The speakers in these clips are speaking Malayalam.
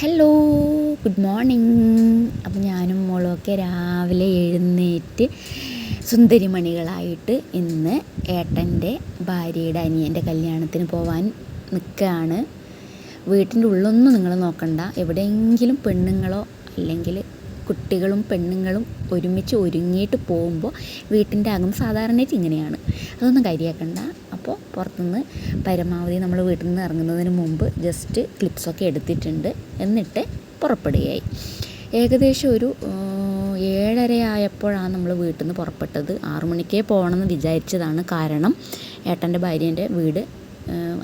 ഹലോ ഗുഡ് മോർണിംഗ് അപ്പോൾ ഞാനും മോളുമൊക്കെ രാവിലെ എഴുന്നേറ്റ് സുന്ദരിമണികളായിട്ട് ഇന്ന് ഏട്ടന്റെ ഭാര്യയുടെ അനിയന്റെ കല്യാണത്തിന് പോവാൻ നിൽക്കുകയാണ് വീട്ടിന്റെ ഉള്ളൊന്നും നിങ്ങൾ നോക്കണ്ട. എവിടെയെങ്കിലും പെണ്ണുങ്ങളോ അല്ലെങ്കിൽ കുട്ടികളും പെണ്ണുങ്ങളും ഒരുമിച്ച് ഒരുങ്ങിയിട്ട് പോകുമ്പോൾ വീട്ടിന്റെ അകം സാധാരണയായിട്ട് ഇങ്ങനെയാണ്. അതൊന്നും കരിയാക്കണ്ട അപ്പോൾ പുറത്തുനിന്ന് പരമാവധി നമ്മൾ വീട്ടിൽ നിന്ന് ഇറങ്ങുന്നതിന് മുമ്പ് ജസ്റ്റ് ക്ലിപ്സൊക്കെ എടുത്തിട്ടുണ്ട് എന്നിട്ട് പുറപ്പെടുകയായി. ഏകദേശം ഒരു ഏഴര ആയപ്പോഴാണ് നമ്മൾ വീട്ടിൽ നിന്ന് പുറപ്പെട്ടത്. ആറു മണിക്കേ പോകണമെന്ന് വിചാരിച്ചതാണ്. കാരണം ഏട്ടന്റെ ഭാര്യേന്റെ വീട്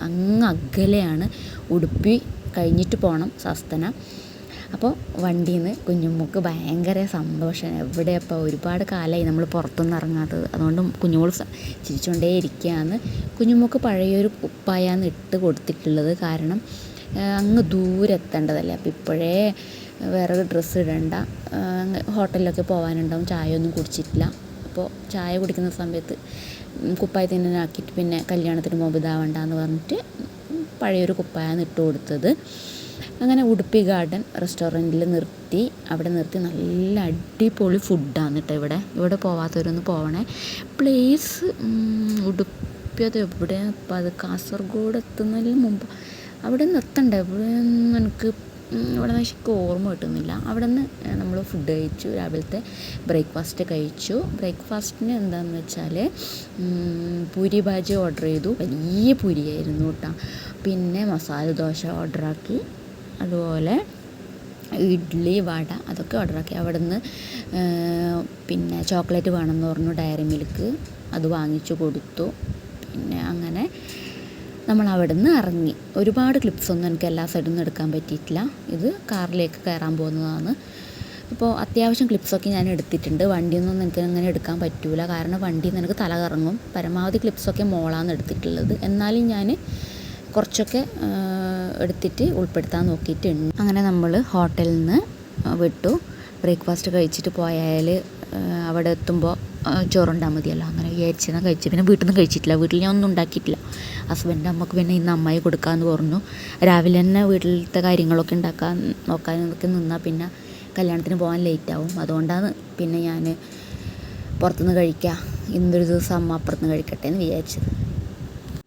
അങ്ങ് അകലെയാണ്. ഉടുപ്പി കഴിഞ്ഞിട്ട് പോകണം സസ്തന. അപ്പോൾ വണ്ടിയിൽ നിന്ന് കുഞ്ഞുമ്മക്ക് ഭയങ്കര സന്തോഷം. എവിടെ അപ്പോൾ ഒരുപാട് കാലമായി നമ്മൾ പുറത്തൊന്നും ഇറങ്ങാത്തത്. അതുകൊണ്ട് കുഞ്ഞുമോൾ ചിരിച്ചുകൊണ്ടേ ഇരിക്കുകയാണ് കുഞ്ഞുമ്മക്ക് പഴയൊരു കുപ്പായാണ് ഇട്ട് കൊടുത്തിട്ടുള്ളത്. കാരണം അങ്ങ് ദൂരെ എത്തേണ്ടതല്ലേ അപ്പോൾ ഇപ്പോഴേ വേറൊരു ഡ്രസ്സ് ഇടണ്ട. ഹോട്ടലിലൊക്കെ പോകാനുണ്ടാവും ചായ ഒന്നും കുടിച്ചിട്ടില്ല. അപ്പോൾ ചായ കുടിക്കുന്ന സമയത്ത് കുപ്പായ തന്നെ ആക്കിയിട്ട് പിന്നെ കല്യാണത്തിന് മുമ്പ് ഇതാവണ്ടെന്ന് പറഞ്ഞിട്ട് പഴയൊരു കുപ്പായാണ് ഇട്ട് കൊടുത്തത്. അങ്ങനെ ഉടുപ്പി ഗാർഡൻ റെസ്റ്റോറന്റിൽ നിർത്തി അവിടെ നിർത്തി നല്ല അടിപൊളി ഫുഡാണ് കേട്ടോ ഇവിടെ. ഇവിടെ പോവാത്തവരൊന്ന് പോവണേ. പ്ലേസ് ഉടുപ്പി അത് എവിടെയാണ് ഇപ്പം അത് കാസർഗോഡ് എത്തുന്നതിന് മുമ്പ്. അവിടെ ഇവിടെ നിന്ന് എനിക്ക് ഇവിടെ നിന്ന് ശരിക്കും ഓർമ്മ കിട്ടുന്നില്ല. അവിടെ നിന്ന് നമ്മൾ ഫുഡ് കഴിച്ചു. രാവിലത്തെ ബ്രേക്ക്ഫാസ്റ്റ് കഴിച്ചു. ബ്രേക്ക്ഫാസ്റ്റിന് എന്താണെന്ന് വെച്ചാൽ പൂരി ഭാജി ഓർഡർ ചെയ്തു. വലിയ പൂരിയായിരുന്നു കേട്ടോ പിന്നെ മസാല ദോശ ഓർഡറാക്കി അതുപോലെ ഇഡ്ഡലി വട അതൊക്കെ ഓർഡറാക്കി അവിടെ നിന്ന് പിന്നെ ചോക്ലേറ്റ് വേണമെന്ന് പറഞ്ഞു ഡയറി മിൽക്ക് അത് വാങ്ങിച്ചു കൊടുത്തു. പിന്നെ അങ്ങനെ നമ്മൾ അവിടെ നിന്ന് ഇറങ്ങി. ഒരുപാട് ക്ലിപ്സൊന്നും എനിക്ക് എല്ലാ സൈഡിൽ നിന്ന് എടുക്കാൻ പറ്റിയിട്ടില്ല. ഇത് കാറിലേക്ക് കയറാൻ പോകുന്നതാണ്. ഇപ്പോൾ അത്യാവശ്യം ക്ലിപ്സൊക്കെ ഞാൻ എടുത്തിട്ടുണ്ട്. വണ്ടിയൊന്നും എനിക്ക് അങ്ങനെ എടുക്കാൻ പറ്റൂല. കാരണം നിന്ന് എനിക്ക് തല കറങ്ങും. പരമാവധി ക്ലിപ്സൊക്കെ മോളാണ് എടുത്തിട്ടുള്ളത്. എന്നാലും ഞാൻ കുറച്ചൊക്കെ എടുത്തിട്ട് ഉൾപ്പെടുത്താൻ നോക്കിയിട്ടുണ്ട്. അങ്ങനെ നമ്മൾ ഹോട്ടലിൽ നിന്ന് വിട്ടു. ബ്രേക്ക്ഫാസ്റ്റ് കഴിച്ചിട്ട് പോയാൽ അവിടെ എത്തുമ്പോൾ ചോറുണ്ടാൽ മതിയല്ലോ. അങ്ങനെ വിചാരിച്ചാൽ കഴിച്ചു. പിന്നെ വീട്ടിൽ നിന്ന് കഴിച്ചിട്ടില്ല. വീട്ടിൽ ഞാൻ ഒന്നും ഉണ്ടാക്കിയിട്ടില്ല. ഹസ്ബൻഡ് അമ്മയ്ക്ക് പിന്നെ ഇന്ന് അമ്മായി കൊടുക്കാമെന്ന് പറഞ്ഞു. രാവിലെ തന്നെ വീട്ടിലത്തെ കാര്യങ്ങളൊക്കെ ഉണ്ടാക്കാൻ നോക്കാനൊക്കെ നിന്നാൽ പിന്നെ കല്യാണത്തിന് പോകാൻ ലേറ്റാവും. അതുകൊണ്ടാണ് പിന്നെ ഞാൻ പുറത്തുനിന്ന് കഴിക്കുക ഇന്നൊരു ദിവസം അമ്മ അപ്പുറത്തുനിന്ന് കഴിക്കട്ടെ എന്ന് വിചാരിച്ചത്.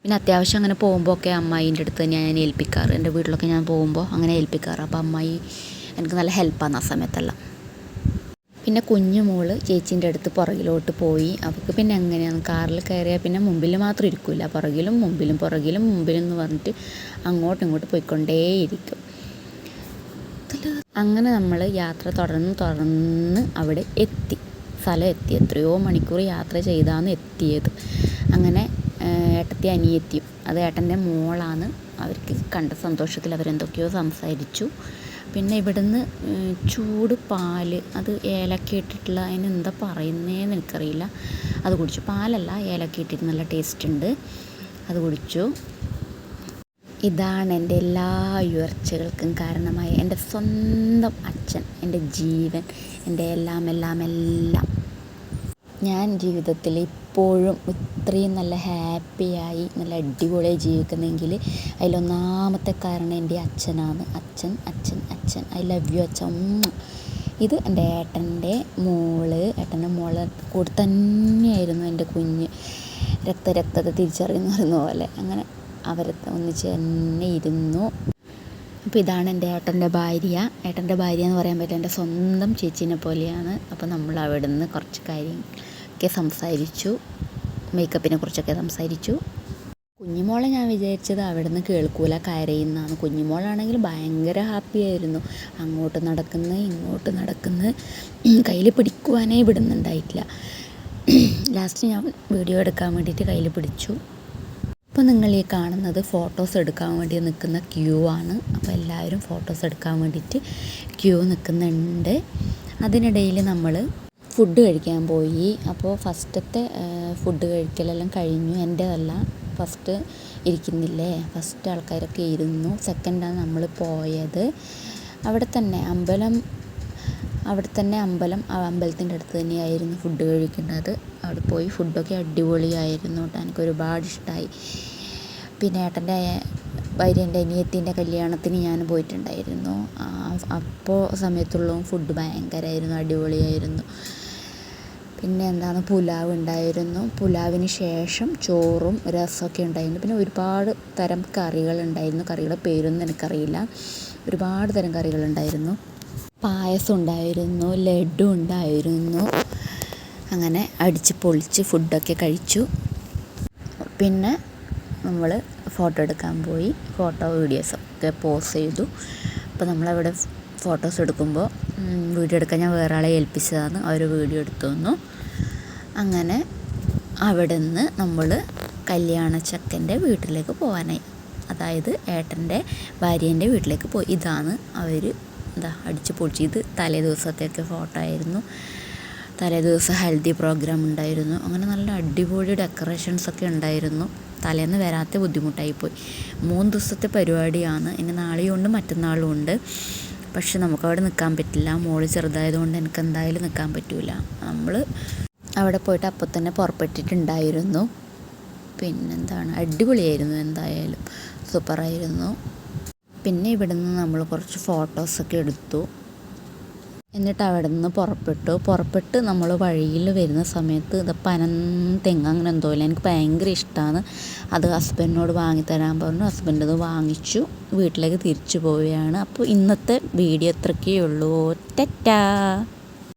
പിന്നെ അത്യാവശ്യം അങ്ങനെ പോകുമ്പോൾ ഒക്കെ അമ്മായിന്റെ അടുത്ത് തന്നെയാണ് ഞാൻ ഏൽപ്പിക്കാറ്. എന്റെ വീട്ടിലൊക്കെ ഞാൻ പോകുമ്പോൾ അങ്ങനെ ഏൽപ്പിക്കാറ്. അപ്പോൾ അമ്മായി എനിക്ക് നല്ല ഹെൽപ്പാണ് ആ സമയത്തെല്ലാം. പിന്നെ കുഞ്ഞു മോൾ ചേച്ചീന്റെ അടുത്ത് പുറകിലോട്ട് പോയി. അവൾക്ക് പിന്നെ എങ്ങനെയാണ്? കാറിൽ കയറിയാൽ പിന്നെ മുമ്പിൽ മാത്രം ഇരിക്കില്ല. പുറകിലും മുമ്പിലും പുറകിലും മുമ്പിലും എന്ന് പറഞ്ഞിട്ട് അങ്ങോട്ടും ഇങ്ങോട്ട് പോയിക്കൊണ്ടേയിരിക്കും. അങ്ങനെ നമ്മൾ യാത്ര തുടർന്ന് തുടർന്ന് അവിടെ എത്തി. സ്ഥലം എത്തി. എത്രയോ മണിക്കൂർ യാത്ര ചെയ്താണ് എത്തിയത്. അങ്ങനെ ഏട്ടത്തി അനിയത്തിയും. അത് ഏട്ടന്റെ മോളാണ്. അവർക്ക് കണ്ട സന്തോഷത്തിൽ അവരെന്തൊക്കെയോ സംസാരിച്ചു. പിന്നെ ഇവിടുന്ന് ചൂട് പാൽ അത് ഏലക്ക ഇട്ടിട്ടുള്ള അതിന് എന്താ പറയുന്നതെന്ന് എനിക്കറിയില്ല. അത് കുടിച്ചു. പാലല്ല ഏലക്ക ഇട്ടിട്ട് നല്ല ടേസ്റ്റ് ഉണ്ട്. അത് കുടിച്ചു. ഇതാണ് എന്റെ എല്ലാ ഉയർച്ചകൾക്കും കാരണമായ എന്റെ സ്വന്തം അച്ഛൻ എന്റെ ജീവൻ എന്റെ എല്ലാം എല്ലാം എല്ലാം ഞാൻ ജീവിതത്തിൽ ഇപ്പോഴും ഇത്രയും നല്ല ഹാപ്പിയായി നല്ല അടിപൊളിയായി ജീവിക്കുന്നെങ്കിൽ അതിലൊന്നാമത്തെ കാരണം എന്റെ അച്ഛനാണ്. അച്ഛൻ അച്ഛൻ അച്ഛൻ. ഐ ലവ് യു അച്ഛൻ. ഇത് എന്റെ ഏട്ടന്റെ മോൾ. ഏട്ടന്റെ മോൾ കൂടെ തന്നെയായിരുന്നു എന്റെ കുഞ്ഞ്. രക്ത രക്തത്തെ തിരിച്ചറിയുന്ന പറയുന്ന പോലെ അങ്ങനെ അവർ ഒന്നിച്ച് തന്നെ ഇരുന്നു. അപ്പോൾ ഇതാണ് എന്റെ ഏട്ടന്റെ ഭാര്യ. ഏട്ടന്റെ ഭാര്യ എന്ന് പറയാൻ പറ്റില്ല എന്റെ സ്വന്തം ചേച്ചീനെ പോലെയാണ്. അപ്പോൾ നമ്മൾ അവിടെ നിന്ന് കുറച്ച് കാര്യമൊക്കെ സംസാരിച്ചു മേക്കപ്പിനെ കുറിച്ചൊക്കെ സംസാരിച്ചു. കുഞ്ഞുമോളെ ഞാൻ വിചാരിച്ചത് അവിടെ നിന്ന് കേൾക്കൂല കരയുന്നതാണ്. കുഞ്ഞുമോളാണെങ്കിൽ ഭയങ്കര ഹാപ്പി ആയിരുന്നു. അങ്ങോട്ട് നടക്കുന്ന ഇങ്ങോട്ട് നടക്കുന്നു കയ്യിൽ പിടിക്കുവാനേ വിടുന്നുണ്ടായിട്ടില്ല. ലാസ്റ്റ് ഞാൻ വീഡിയോ എടുക്കാൻ വേണ്ടിയിട്ട് കയ്യിൽ പിടിച്ചു. ഇപ്പോൾ നിങ്ങൾ ഈ കാണുന്നത് ഫോട്ടോസ് എടുക്കാൻ വേണ്ടി നിൽക്കുന്ന ക്യൂ ആണ്. അപ്പോൾ എല്ലാവരും ഫോട്ടോസ് എടുക്കാൻ വേണ്ടിയിട്ട് ക്യൂ നിൽക്കുന്നുണ്ട്. അതിനിടയിൽ നമ്മൾ ഫുഡ് കഴിക്കാൻ പോയി. അപ്പോൾ ഫസ്റ്റത്തെ ഫുഡ് കഴിക്കലെല്ലാം കഴിഞ്ഞു. എന്റെതല്ല ഫസ്റ്റ് ഇരിക്കുന്നില്ലേ? ഫസ്റ്റ് ആൾക്കാരൊക്കെ ഇരുന്നു. സെക്കൻഡാണ് നമ്മൾ പോയത്. അവിടെ തന്നെ അമ്പലം അവിടെ തന്നെ അമ്പലം ആ അമ്പലത്തിന്റെ അടുത്ത് തന്നെയായിരുന്നു ഫുഡ് കഴിക്കുന്നത് അവിടെ പോയി ഫുഡൊക്കെ അടിപൊളിയായിരുന്നു കേട്ടോ. എനിക്ക് ഒരുപാട് ഇഷ്ടമായി പിന്നെ ഏട്ടന്റെ ഭാര്യന്റെ അനിയത്തിന്റെ കല്യാണത്തിന് ഞാൻ പോയിട്ടുണ്ടായിരുന്നു. അപ്പോൾ സമയത്തുള്ള ഫുഡ് ഭയങ്കരമായിരുന്നു അടിപൊളിയായിരുന്നു. പിന്നെ എന്താണ് പുലാവ് ഉണ്ടായിരുന്നു. പുലാവിന് ശേഷം ചോറും രസമൊക്കെ ഉണ്ടായിരുന്നു. പിന്നെ ഒരുപാട് തരം കറികൾ ഉണ്ടായിരുന്നു. കറികളുടെ പേരൊന്നും എനിക്കറിയില്ല. ഒരുപാട് തരം കറികളുണ്ടായിരുന്നു പായസം ഉണ്ടായിരുന്നു ലഡു ഉണ്ടായിരുന്നു അങ്ങനെ അടിച്ച് പൊളിച്ച് ഫുഡൊക്കെ കഴിച്ചു. പിന്നെ നമ്മൾ ഫോട്ടോ എടുക്കാൻ പോയി. ഫോട്ടോ വീഡിയോസ് ഒക്കെ പോസ് ചെയ്തു. അപ്പോൾ നമ്മളവിടെ ഫോട്ടോസ് എടുക്കുമ്പോൾ വീഡിയോ എടുക്കാൻ ഞാൻ വേറെ ആളെ ഏൽപ്പിച്ചതാണ് അവർ വീഡിയോ എടുത്തു തന്നു. അങ്ങനെ അവിടെ നിന്ന് നമ്മൾ കല്യാണ ചക്കന്റെ വീട്ടിലേക്ക് പോകാനായി അതായത് ഏട്ടന്റെ ഭാര്യേന്റെ വീട്ടിലേക്ക് പോയി. ഇതാണ് അവർ എന്താ അടിച്ച് പൊളിച്ച് ഇത് തലേ ദിവസത്തേക്ക് ഫോട്ടോ ആയിരുന്നു തലേ ദിവസം ഹെൽത്തി പ്രോഗ്രാം ഉണ്ടായിരുന്നു. അങ്ങനെ നല്ല അടിപൊളി ഡെക്കറേഷൻസ് ഒക്കെ ഉണ്ടായിരുന്നു. തലേന്ന് വരാത്ത ബുദ്ധിമുട്ടായിപ്പോയി. മൂന്ന് ദിവസത്തെ പരിപാടിയാണ്. ഇനി നാളെയും ഉണ്ട് മറ്റന്നാളും ഉണ്ട്. പക്ഷെ നമുക്കവിടെ നിൽക്കാൻ പറ്റില്ല. മോൾ ചെറുതായതുകൊണ്ട് എനിക്ക് എന്തായാലും നിൽക്കാൻ പറ്റില്ല നമ്മൾ അവിടെ പോയിട്ട് അപ്പോൾ തന്നെ പുറപ്പെട്ടിട്ടുണ്ടായിരുന്നു. പിന്നെന്താണ്? അടിപൊളിയായിരുന്നു എന്തായാലും. സൂപ്പറായിരുന്നു. പിന്നെ ഇവിടുന്ന് നമ്മൾ കുറച്ച് ഫോട്ടോസൊക്കെ എടുത്തു. എന്നിട്ട് അവിടെ നിന്ന് പുറപ്പെട്ടു. പുറപ്പെട്ട് നമ്മൾ വഴിയിൽ വരുന്ന സമയത്ത് ഇത് പനം തെങ്ങ് അങ്ങനെ എന്തോ ഇല്ല? എനിക്ക് ഭയങ്കര ഇഷ്ടമാണ് അത് ഹസ്ബൻഡിനോട് വാങ്ങിത്തരാൻ പറഞ്ഞു. ഹസ്ബൻഡ് അത് വാങ്ങിച്ചു. വീട്ടിലേക്ക് തിരിച്ചു പോവുകയാണ്. അപ്പോൾ ഇന്നത്തെ വീഡിയോ ഇത്രയൊക്കെ ഉള്ളൂ. ടെറ്റാ!